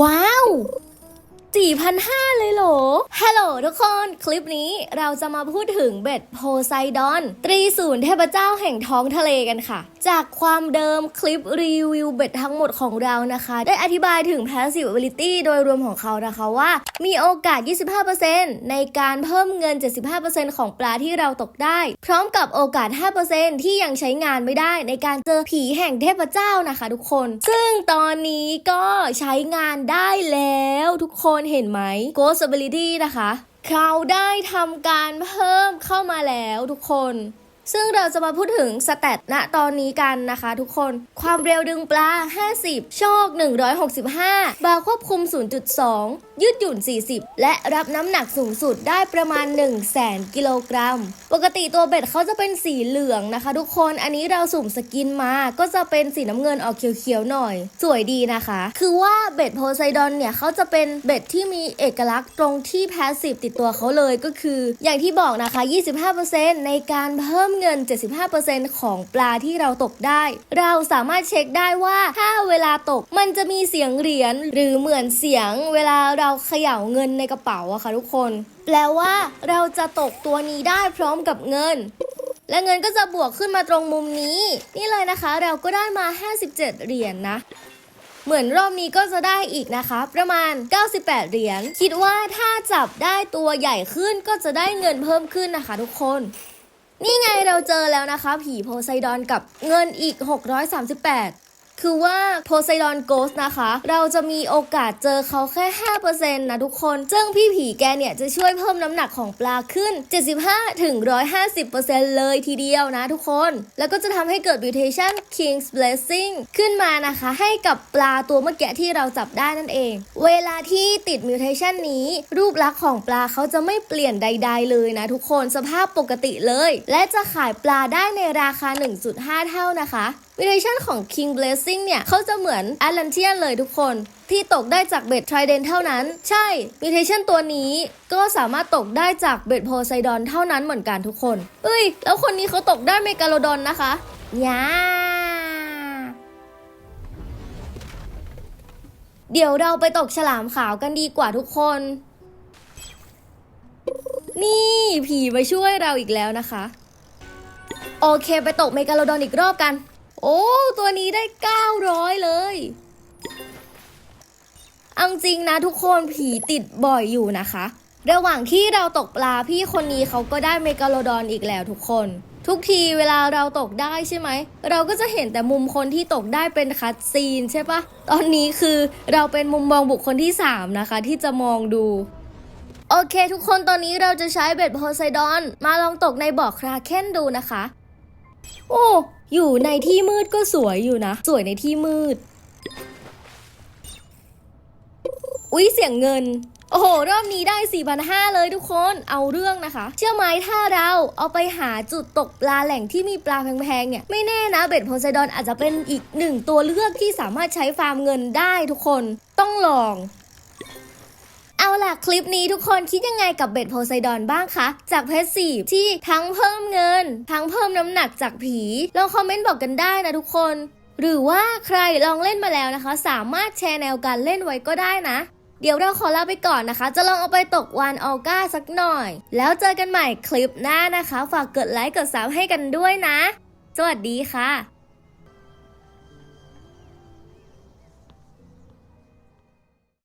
ว้าว 4,500 เลยเหรอ ฮัลโหลทุกคน คลิปนี้เราจะมาพูดถึงเบ็ดโพไซดอน ตรีศูนย์เทพเจ้าแห่งท้องทะเลกันค่ะ จากความเดิมคลิปรีวิวเบ็ดทั้งหมดของเรานะคะ ได้อธิบายถึง passive ability โดยรวมของเขานะคะว่า มีโอกาส 25%ในการเพิ่มเงิน 75%ของปลาที่เราตกได้ พร้อมกับโอกาส 5%ที่ยังใช้งานไม่ได้ในการเจอผีแห่งเทพเจ้านะคะ ทุกคน ซึ่งตอนนี้ก็ใช้งานได้แล้วทุกคนเห็นไหม Ghost Ability นะคะ เขาได้ทำการเพิ่มเข้ามาแล้วทุกคน ซึ่งเราจะมาพูดถึงสแตทณตอนนี้กันนะคะทุกคน ความเร็วดึงปลา 50 โชค 165 บาร์ควบคุม 0.2 ยืดหยุ่น 40 และรับน้ำหนักสูงสุดได้ประมาณ 1 0 0 0 0แกิโลกรัม ปกติตัวเบ็ดเขาจะเป็นสีเหลืองนะคะทุกคน อันนี้เราสุ่มสกินมา ก็จะเป็นสีน้ำเงินออกเขียวๆหน่อย สวยดีนะคะ คือว่าเบ็ดโพไซดอนเนี่ยเขาจะเป็นเบ็ดที่มีเอกลักษณ์ตรงที่แพสซีฟติดตัวเขาเลยก็คือ อย่างที่บอกนะคะ 25%ในการเพิ่มเงิน 75%ของปลาที่เราตกได้ เราสามารถเช็คได้ว่าถ้าเวลาตกมันจะมีเสียงเหรียญหรือเหมือนเสียงเวลาเราเขย่าเงินในกระเป๋าอะค่ะทุกคนแปลว่าเราจะตกตัวนี้ได้พร้อมกับเงินและเงินก็จะบวกขึ้นมาตรงมุมนี้ นี่เลยนะคะเราก็ได้มา 57 เหรียญนนะ เหมือนรอบนี้ก็จะได้อีกนะคะ ประมาณ 98 เหรียญ คิดว่าถ้าจับได้ตัวใหญ่ขึ้นก็จะได้เงินเพิ่มขึ้นนะคะทุกคน นี่ไงเราเจอแล้วนะคะ ผีโพไซดอนกับเงินอีก 638 คือว่าโพไซดอนโกสนะคะ เราจะมีโอกาสเจอเขาแค่ 5%นะทุกคน ซึ่งพี่ผีแกเนี่ยจะช่วยเพิ่มน้ำหนักของปลาขึ้น 75-150%เลยทีเดียวนะทุกคน แล้วก็จะทำให้เกิด mutation king's blessing ขึ้นมานะคะ ให้กับปลาตัวเมื่อกี้ที่เราจับได้นั่นเอง เวลาที่ติด mutation นี้ รูปลักษณ์ของปลาเขาจะไม่เปลี่ยนใด ๆ เลยนะทุกคนสภาพปกติเลย และจะขายปลาได้ในราคา 1.5 เท่านะคะ มิเทชันของ King Blessing เนี่ยเขาจะเหมือน Atlantean เลยทุกคน ที่ตกได้จากเบ็ด Trident เท่านั้น ใช่มิเทชันตัวนี้ก็สามารถตกได้จากเบ็ดโพไซดอนเท่านั้นเหมือนกันทุกคน เอ้ย แล้วคนนี้เขาตกได้เมกาโลดอนนะคะยาเดี๋ยวเราไปตกฉลามขาวกันดีกว่าทุกคน นี่ผีมาช่วยเราอีกแล้วนะคะ โอเค ไปตกเมกาโลดอนอีกรอบกัน โอ้ ตัวนี้ได้ 900 เลยเอาจริงนะทุกคนผีติดบ่อยอยู่นะคะ ระหว่างที่เราตกปลาพี่คนนี้เขาก็ได้เมกาโลดอนอีกแล้วทุกคน ทุกทีเวลาเราตกได้ใช่ไหม เราก็จะเห็นแต่มุมคนที่ตกได้เป็นคัดซีนใช่ปะตอนนี้คือเราเป็นมุมมองบุคคลที่ 3 นะคะ ที่จะมองดูโอเค ทุกคนตอนนี้เราจะใช้เบ็ดโพไซดอน มาลองตกในบ่อคราเคนดูนะคะ โอ้ อยู่ในที่มืดก็สวยอยู่นะ สวยในที่มืด อุ๊ย เสียงเงิน โอ้โห รอบนี้ได้ 4,500 เลยทุกคน เอาเรื่องนะคะ เชื่อไหมถ้าเราเอาไปหาจุดตกปลาแหล่งที่มีปลาแพงๆเนี่ย ไม่แน่นะเบ็ดโพไซดอนอาจจะเป็นอีกหนึ่งตัวเลือกที่สามารถใช้ฟาร์มเงินได้ทุกคน ต้องลอง ล่ะ คลิปนี้ทุกคนคิดยังไงกับเบ็ดโพไซดอนบ้างคะ จากเพจสีที่ทั้งเพิ่มเงิน ทั้งเพิ่มน้ำหนักจากผี ลองคอมเมนต์บอกกันได้นะทุกคน หรือว่าใครลองเล่นมาแล้วนะคะ สามารถแชร์แนวการเล่นไว้ก็ได้นะ เดี๋ยวเราขอลาไปก่อนนะคะ จะลองเอาไปตกวานออก้าสักหน่อย แล้วเจอกันใหม่คลิปหน้านะคะ ฝากกดไลค์กดซับให้กันด้วยนะ สวัสดีค่ะ